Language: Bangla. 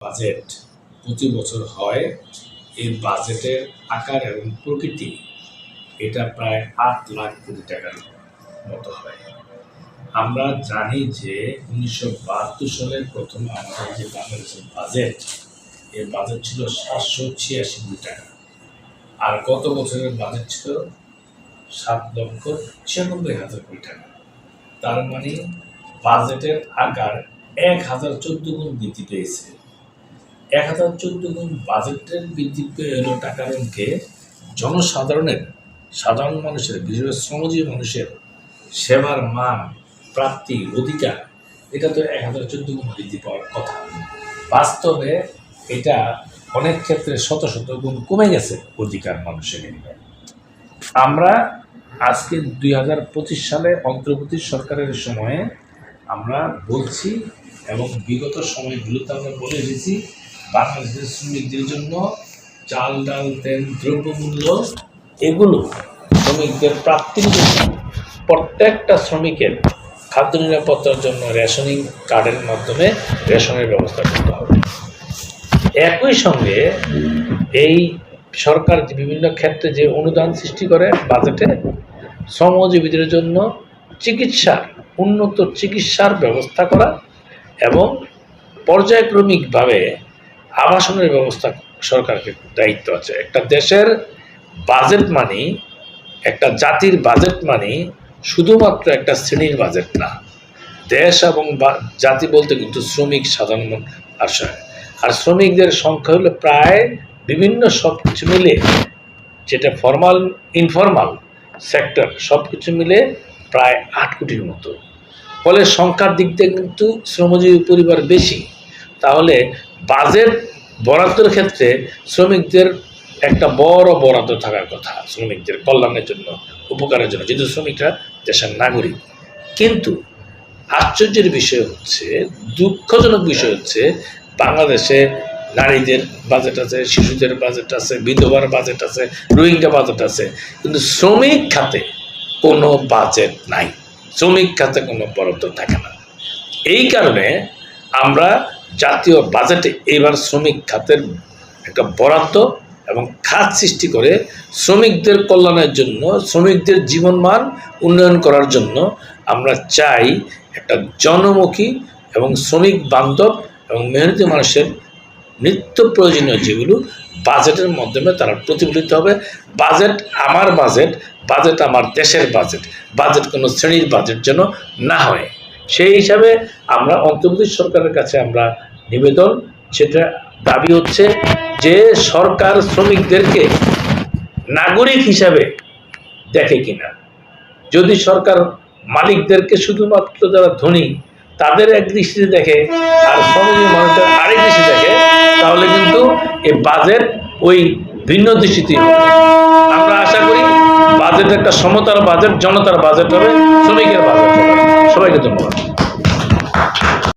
বাজেট। প্রতি বছর হয় এই বাজেটের আকার এবং প্রকৃতি, এটা প্রায় আট লাখ কোটি টাকার মতো হয়। আমরা জানি যে উনিশশো বাহাত্তর সালের প্রথম আমাদের যে বাংলাদেশের বাজেট, এর বাজেট ছিল সাতশো ছিয়াশি কোটি টাকা। আর গত বছরের বাজেট ছিল সাত লক্ষ ছিয়ানব্বই হাজার কোটি টাকা। তার মানে বাজেটের আকার এক হাজার চোদ্দ গুণ বৃদ্ধি পেয়েছে। এক হাজার চোদ্দ গুণ বাজেটের বৃদ্ধি এলো টাকার অঙ্কে জনসাধারণের, সাধারণ মানুষের বিশেষ শ্রমজীবী মানুষের সেবার মান, প্রাপ্তি, অধিকার, এটা তো এক হাজার চোদ্দ গুণ বৃদ্ধি পাওয়ার কথা। বাস্তবে এটা অনেক ক্ষেত্রে শত শত গুণ কমে গেছে অধিকার মানুষের আমরা আজকে দুই হাজার পঁচিশ সালে অন্তর্বর্তী সরকারের সময়ে আমরা বলছি এবং বিগত সময়গুলোতে আমরা বলে এসেছি বাংলাদেশের শ্রমিকদের জন্য চাল, ডাল, তেল, দ্রব্যমূল্য এগুলো শ্রমিকদের প্রাপ্তির জন্য প্রত্যেকটা শ্রমিকের খাদ্য নিরাপত্তার জন্য রেশনিং কার্ডের মাধ্যমে রেশনের ব্যবস্থা করতে হবে। একই সঙ্গে এই সরকার বিভিন্ন ক্ষেত্রে যে অনুদান সৃষ্টি করে বাজেটে, শ্রমজীবীদের জন্য চিকিৎসার, উন্নত চিকিৎসার ব্যবস্থা করা এবং পর্যায়ক্রমিকভাবে আবাসনের ব্যবস্থা সরকারকে দায়িত্ব আছে। একটা দেশের বাজেট মানি একটা জাতির বাজেট মানি শুধুমাত্র একটা শ্রেণির বাজেট না। দেশ এবং জাতি বলতে কিন্তু শ্রমিক, সাধারণ স- আর শ্রমিকদের সংখ্যা হলো প্রায় বিভিন্ন সব কিছু মিলে যেটা ফর্মাল ইনফর্মাল সেক্টর সব কিছু মিলে প্রায় আট কোটির মতো। ফলে সংখ্যার দিক থেকে কিন্তু শ্রমজীবী পরিবার বেশি। তাহলে বাজেট বরাদ্দের ক্ষেত্রে শ্রমিকদের একটা বড় বরাদ্দ থাকার কথা, শ্রমিকদের কল্যাণের জন্য, উপকারের জন্য, যেহেতু শ্রমিকরা দেশের নাগরিক। কিন্তু আশ্চর্যের বিষয় হচ্ছে, দুঃখজনক বিষয় হচ্ছে, বাংলাদেশে নারীদের বাজেট আছে, শিশুদের বাজেট আছে, বিধবার বাজেট আছে, রোহিঙ্গা বাজেট আছে, কিন্তু শ্রমিক খাতে কোনো বাজেট নাই। শ্রমিক খাতে কোনো বরাদ্দ থাকে না। এই কারণে আমরা জাতীয় বাজেটে এবার শ্রমিক খাতের একটা বরাদ্দ এবং খাত সৃষ্টি করে শ্রমিকদের কল্যাণের জন্য, শ্রমিকদের জীবনমান উন্নয়ন করার জন্য আমরা চাই একটা জনমুখী এবং শ্রমিক বান্ধব এবং মেহনতি মানুষের নিত্য প্রয়োজনীয় যেগুলো বাজেটের মাধ্যমে তারা প্রতিফলিত হবে। বাজেট আমার বাজেট বাজেট আমার দেশের বাজেট বাজেট কোনো শ্রেণির বাজেট যেন না হয়। সেই হিসাবে আমরা অন্তর্বর্তী সরকারের কাছে আমরা নিবেদন। সেটা দাবি হচ্ছে যে সরকার শ্রমিকদেরকে নাগরিক হিসাবে দেখে কিনা। যদি সরকার মালিকদেরকে শুধুমাত্র যারা ধনী, তাদের এক দৃষ্টিতে দেখে আর শ্রমিক মানুষের আরেক দৃষ্টি দেখে, তাহলে কিন্তু এই বাজেট ওই ভিন্ন দৃষ্টিতে আমরা আশা করি বাজেট একটা সমতার বাজেট, জনতার বাজেট হবে, শ্রমিকের বাজেট হবে। সবাইকে ধন্যবাদ।